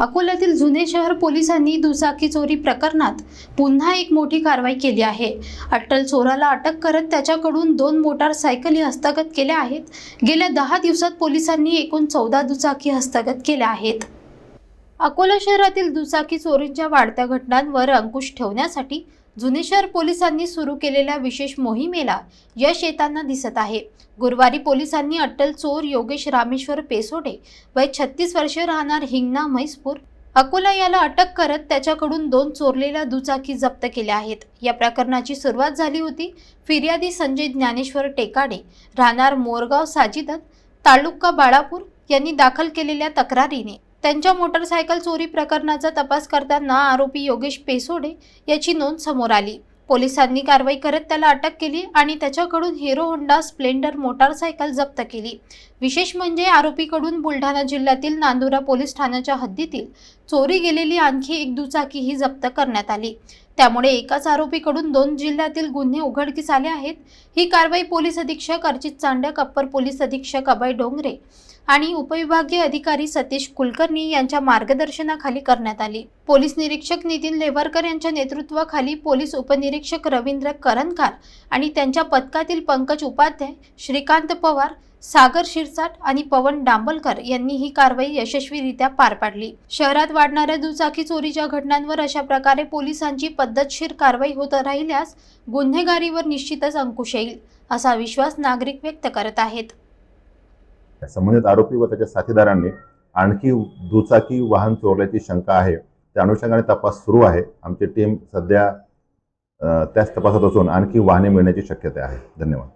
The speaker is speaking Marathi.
अकोल्यातील जुने शहर पोलिसांनी दुचाकी चोरी प्रकरणात पुन्हा एक मोठी कारवाई केली आहे. अट्टल चोराला अटक करत त्याच्याकडून दोन मोटारसायकली हस्तगत केल्या आहेत. गेल्या दहा दिवसात पोलिसांनी एकूण चौदा दुचाकी हस्तगत केल्या आहेत. अकोला शहरातील दुचाकी चोरींच्या वाढत्या घटनांवर अंकुश ठेवण्यासाठी जुने शहर पोलिसांनी सुरू केलेल्या विशेष मोहिमेला यश येताना दिसत आहे. गुरुवारी पोलिसांनी अट्टल चोर योगेश रामेश्वर पेसोडे वय छत्तीस वर्षे राहणार हिंगणा म्हैसपूर अकोला याला अटक करत त्याच्याकडून दोन चोरलेल्या दुचाकी जप्त केल्या आहेत. या प्रकरणाची सुरुवात झाली होती फिर्यादी संजय ज्ञानेश्वर टेकाडे राहणार मोरगाव साजिदत तालुका बाळापूर यांनी दाखल केलेल्या तक्रारीने. त्यांच्या मोटरसायकल चोरी प्रकरणाचा तपास करताना आरोपी योगेश पेसोडे याची नोंद समोर आली. पोलिसांनी कारवाई करत त्याला अटक केली आणि त्याच्याकडून हिरो होंडा स्प्लेंडर मोटारसायकल जप्त केली. विशेष म्हणजे आरोपीकडून बुलढाणा जिल्ह्यातील नांदुरा पोलीस ठाण्याच्या हद्दीतील चोरी गेलेली आणखी एक दुचाकीही जप्त करण्यात आली. त्यामुळे एकाच आरोपीकडून दोन जिल्ह्यातील गुन्हे उघडकीस आले आहेत. ही कारवाई पोलीस अधीक्षक अर्जित चांडक अप्पर पोलीस अधीक्षक अभय डोंगरे आणि उपविभागीय अधिकारी सतीश कुलकर्णी यांच्या मार्गदर्शनाखाली करण्यात आली. पोलीस निरीक्षक नितीन लेवरकर यांच्या नेतृत्वाखाली पोलीस उपनिरीक्षक रवींद्र करनकार आणि त्यांच्या पथकातील पंकज उपाध्याय श्रीकांत पवार सागर शिरसाट आणि पवन डांबलकर यांनी ही कारवाई यशस्वीरित्या पार पाडली. शहरात वाढणाऱ्या दुचाकी चोरीच्या घटनांवर अशा प्रकारे पोलिसांची पद्धतशीर कारवाई होत राहिल्यास गुन्हेगारीवर निश्चितच अंकुश येईल असा विश्वास नागरिक व्यक्त करत आहेत. संबंधित आरोपी व त्याच्या साथीदारांनी आणखी दुचाकी वाहन चोरल्याची शंका आहे. त्या अनुषंगाने तपास सुरू आहे. आमची टीम सध्या त्याच तपासात असून आणखी वाहने मिळण्याची शक्यता आहे. धन्यवाद.